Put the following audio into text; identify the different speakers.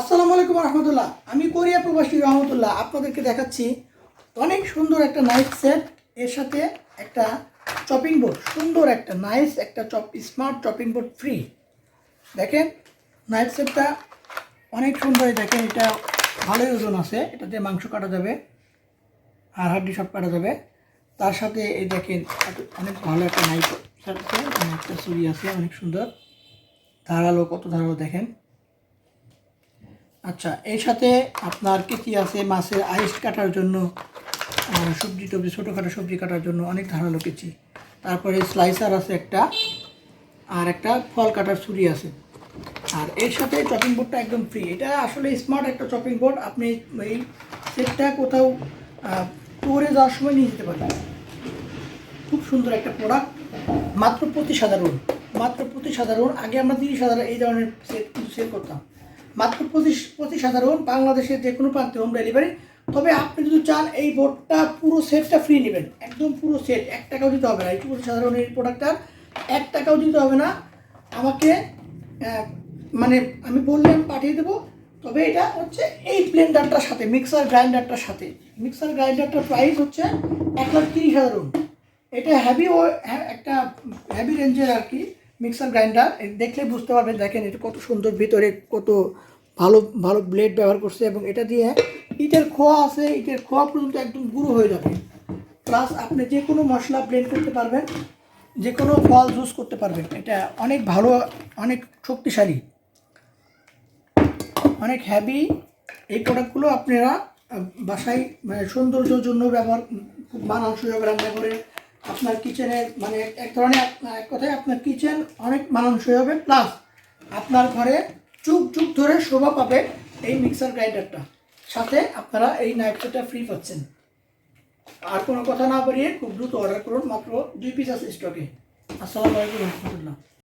Speaker 1: আসসালামু আলাইকুম রহমতুল্লাহ। আমি কোরিয়া প্রবাসী রহমতুল্লাহ। আপনাদেরকে দেখাচ্ছি অনেক সুন্দর একটা নাইফ সেট। এর সাথে একটা চপিং বোর্ড। সুন্দর একটা নাইস একটা chop, smart chopping board free. দেখেন, নাইফ সেটটা অনেক সুন্দর। দেখেন, এটা ভালোই ওজন আছে। এটাতে মাংস কাটা যাবে, আর হাড্ডি সব কাটা যাবে। তার সাথে এই দেখেন, অনেক ভালো একটা নাইফ সেট আছে। মানে একটা ছুরি আছে, অনেক সুন্দর। ধারালো, কত ধারালো, দেখেন। আচ্ছা এর সাথে আপনার কেচি আছে? মাছের আইস কাটার জন্য সবজি টবজি, ছোটোখাটো সবজি কাটার জন্য অনেক ধারালো কেচি। তারপরে স্লাইসার আছে একটা, আর একটা ফল কাটার ছুরি আছে। আর এর সাথে চপিং বোর্ডটা একদম ফ্রি এটা আসলে স্মার্ট একটা চপিং বোর্ড আপনি এই সেটটা কোথাও ট্যুরে যাওয়ার সময় নিয়ে যেতে পারবেন খুব সুন্দর একটা প্রোডাক্ট মাত্র পঁচিশ হাজার মাত্র পঁচিশ হাজার আগে আমরা তিরিশ হাজার এই ধরনের সেট কিন্তু সেল করতাম। মাত্র পঁচিশ পঁচিশ হাজার রুল বাংলাদেশের যে কোনো প্রান্তে হোম ডেলিভারি তবে আপনি যদি চান এই বোর্ডটা পুরো সেটটা ফ্রি নেবেন একদম পুরো সেট এক টাকাও দিতে হবে না। এই পঁচিশ হাজার রুলের প্রোডাক্টটা এক টাকাও দিতে হবে না। আমাকে মানে আমি বললে আমি পাঠিয়ে দেবো। তবে এটা হচ্ছে এই ব্লেন্ডারটার সাথে মিক্সার গ্রাইন্ডারটার সাথে। মিক্সার গ্রাইন্ডারটার প্রাইস হচ্ছে এক লাখ তিরিশ হাজার রুল এটা হ্যাভি ও হ্যাঁ, একটা হ্যাভি রেঞ্জের আর কি। মিক্সার গ্রাইন্ডার দেখলে বুঝতে পারবেন, দেখেন এটা কত সুন্দর ভিতরে কত ভালো ভালো ব্লেড ব্যবহার করছে এবং এটা দিয়ে ইটের খোয়া আছে, ইটের খোয়া পর্যন্ত একদম গুঁড়ো হয়ে যাবে। প্লাস আপনি যে কোনো মশলা ব্লেন্ড করতে পারবেন যে কোনো ফল জুস করতে পারবেন, এটা অনেক ভালো, অনেক শক্তিশালী। অনেক হ্যাভি এই প্রোডাক্টগুলো আপনারা বাসায় মানে সৌন্দর্যের জন্য ব্যবহার খুব হবে রান্না করে আপনার কিচেনে মানে এক- ধরনের এক কথায় আপনার কিচেন অনেক মানানসই হবে প্লাস আপনার ঘরে চুপ চুপ ধরে শোভা পাবে এই মিক্সার গ্রাইন্ডারটা সাথে আপনারা এই নাইফটা ফ্রি পাচ্ছেন। আর কোনো কথা না বাড়িয়ে খুব দ্রুত অর্ডার করুন মাত্র দুই পিস আছে স্টকে আসসালামু আলাইকুম রহমতুল্লাহ।